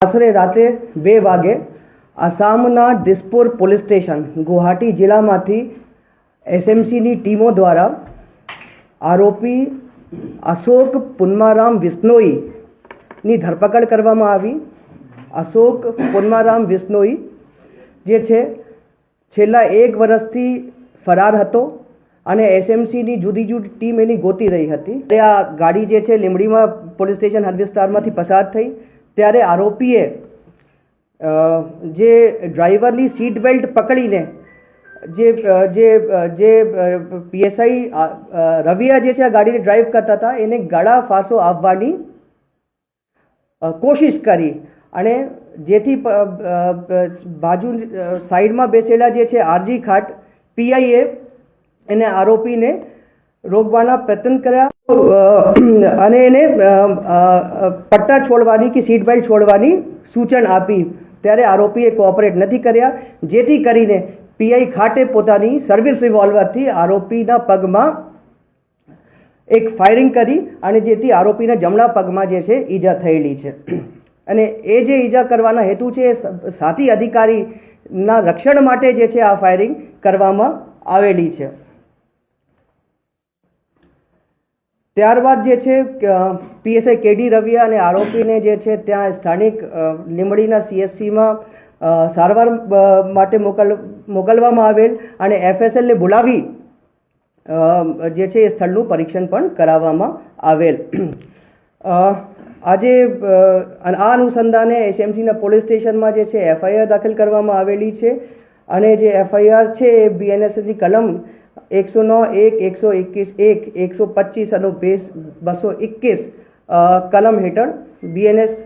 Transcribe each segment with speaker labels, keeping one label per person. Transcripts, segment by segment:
Speaker 1: આશરે રાત્રે બે વાગે આસામના દિસપુર પોલીસ સ્ટેશન, ગુવાહાટી જિલ્લામાંથી એસએમસીની ટીમો દ્વારા આરોપી અશોક પુન્મારામ વિષ્ણોઈની ધરપકડ કરવામાં આવી. અશોક પુન્મારામ વિષ્ણોઈ જે છે, છેલ્લા એક વર્ષથી ફરાર હતો અને એસએમસીની જુદી જુદી ટીમ એની ગોતી રહી હતી. આ ગાડી જે છે, લીંબડીમાં પોલીસ સ્ટેશન હદ વિસ્તારમાંથી પસાર થઈ ત્યારે આરોપીએ જે ડ્રાઈવરની સીટ બેલ્ટ પકડીને જે જે જે પીએસઆઈ રવિયા જે છે આ ગાડીને ડ્રાઈવ કરતા હતા, એને ગળા ફાંસો આપવાની કોશિશ કરી અને જેથી બાજુ સાઈડમાં બેસેલા જે છે આરજી ખાટ, પીઆઈએ એને આરોપીને રોકવાના પ્રયત્ન કર્યા. અને એને પટ્ટા છોડવાની કે સીટ બેલ્ટ છોડવાની સૂચન આપી. ત્યારે આરોપીએ કોઓપરેટ નથી કર્યા. જેથી કરીને પીઆઈ ખાટે પોતાની સર્વિસ રિવોલ્વરથી આરોપીના પગમાં એક ફાયરિંગ કરી અને જેથી આરોપીના જમણા પગમાં જે છે ઈજા થયેલી છે. અને એ જે ઈજા કરવાના હેતુ છે એ સાથી અધિકારીના રક્ષણ માટે જે છે આ ફાયરિંગ કરવામાં આવેલી છે. ત્યારબાદ જે છે પીએસઆઈ કેડી રવિયા અને આરોપીને જે છે, ત્યાં સ્થાનિક લીંબડીના સીએસસીમાં સારવાર માટે મોકલ, મોકલવામાં આવેલ અને એફએસએલને બોલાવી જે છે, એ સ્થળનું પરીક્ષણ પણ કરાવવામાં આવેલ. આજે આ અનુસંધાને એસએમસીના પોલીસ સ્ટેશનમાં જે છે એફઆઈઆર દાખલ કરવામાં આવેલી છે અને જે એફઆઈઆર છે, એ બીએનએસની કલમ એકસો નો એક એકસો એકવીસ, એક એકસો પચીસ અને બેસ બસો એકવીસ કલમ હેઠળ બીએનએસ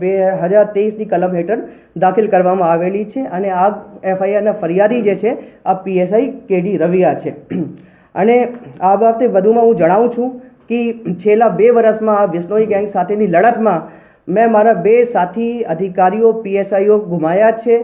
Speaker 1: બે હજાર તેવીસની કલમ હેઠળ દાખલ કરવામાં આવેલી છે અને આ એફઆઈઆરના ફરિયાદી જે છે, આ પીએસઆઈ કેડી રવિયા છે. અને આ બાબતે વધુમાં હું જણાવું છું કે છેલ્લા બે વર્ષમાં આ બિશ્નોઈ ગેંગ સાથેની લડતમાં મેં મારા બે સાથી અધિકારીઓ પીએસઆઈઓ ગુમાયા છે.